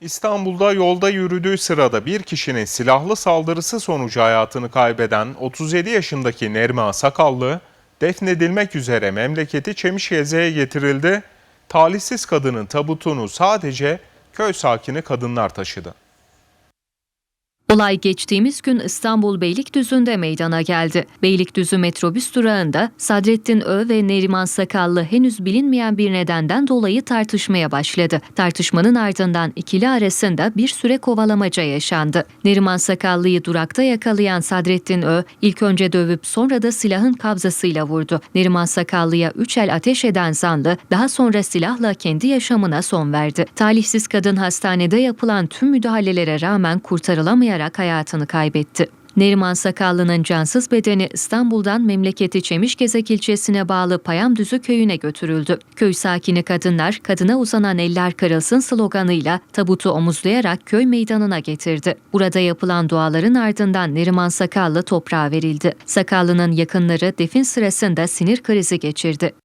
İstanbul'da yolda yürüdüğü sırada bir kişinin silahlı saldırısı sonucu hayatını kaybeden 37 yaşındaki Neriman Sakallı defnedilmek üzere memleketi Çemişgeze'ye getirildi. Talihsiz kadının tabutunu sadece köy sakini kadınlar taşıdı. Olay geçtiğimiz gün İstanbul Beylikdüzü'nde meydana geldi. Beylikdüzü metrobüs durağında Sadrettin Ö ve Neriman Sakallı henüz bilinmeyen bir nedenden dolayı tartışmaya başladı. Tartışmanın ardından ikili arasında bir süre kovalamaca yaşandı. Neriman Sakallı'yı durakta yakalayan Sadrettin Ö ilk önce dövüp sonra da silahın kabzasıyla vurdu. Neriman Sakallı'ya üç el ateş eden zanlı daha sonra silahla kendi yaşamına son verdi. Talihsiz kadın hastanede yapılan tüm müdahalelere rağmen kurtarılamayarak hayatını kaybetti. Neriman Sakallı'nın cansız bedeni İstanbul'dan memleketi Çemişgezek ilçesine bağlı Payamdüzü köyüne götürüldü. Köy sakini kadınlar kadına uzanan eller kırılsın sloganıyla tabutu omuzlayarak köy meydanına getirdi. Burada yapılan duaların ardından Neriman Sakallı toprağa verildi. Sakallı'nın yakınları defin sırasında sinir krizi geçirdi.